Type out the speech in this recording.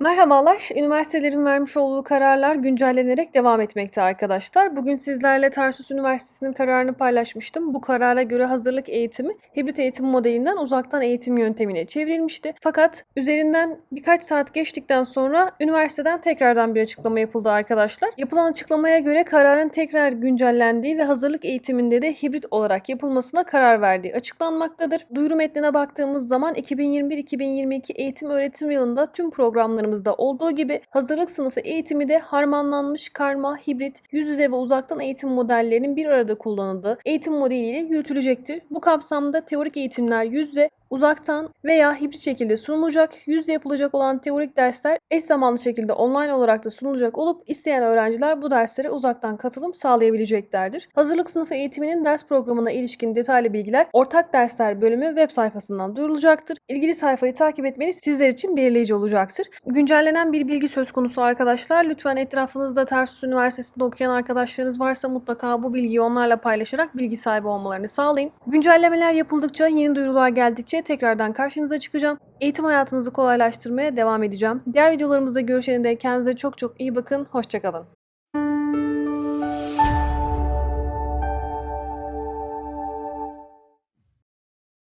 Merhabalar. Üniversitelerin vermiş olduğu kararlar güncellenerek devam etmekte arkadaşlar. Bugün sizlerle Tarsus Üniversitesi'nin kararını paylaşmıştım. Bu karara göre hazırlık eğitimi hibrit eğitim modelinden uzaktan eğitim yöntemine çevrilmişti. Fakat üzerinden birkaç saat geçtikten sonra üniversiteden tekrardan bir açıklama yapıldı arkadaşlar. Yapılan açıklamaya göre kararın tekrar güncellendiği ve hazırlık eğitiminde de hibrit olarak yapılmasına karar verdiği açıklanmaktadır. Duyuru metnine baktığımız zaman 2021-2022 eğitim öğretim yılında tüm programlarımızda olduğu gibi hazırlık sınıfı eğitimi de harmanlanmış karma, hibrit, yüz yüze ve uzaktan eğitim modellerinin bir arada kullanıldığı eğitim modeliyle yürütülecektir. Bu kapsamda teorik eğitimler yüz yüze, uzaktan veya hibrit şekilde sunulacak. Yüz yüze yapılacak olan teorik dersler eş zamanlı şekilde online olarak da sunulacak olup isteyen öğrenciler bu derslere uzaktan katılım sağlayabileceklerdir. Hazırlık sınıfı eğitiminin ders programına ilişkin detaylı bilgiler Ortak Dersler bölümü web sayfasından duyurulacaktır. İlgili sayfayı takip etmeniz sizler için belirleyici olacaktır. Güncellenen bir bilgi söz konusu arkadaşlar. Lütfen etrafınızda Tarsus Üniversitesi'nde okuyan arkadaşlarınız varsa mutlaka bu bilgiyi onlarla paylaşarak bilgi sahibi olmalarını sağlayın. Güncellemeler yapıldıkça, yeni duyurular geldikçe tekrardan karşınıza çıkacağım. Eğitim hayatınızı kolaylaştırmaya devam edeceğim. Diğer videolarımızda görüşene dek kendinize çok çok iyi bakın. Hoşçakalın.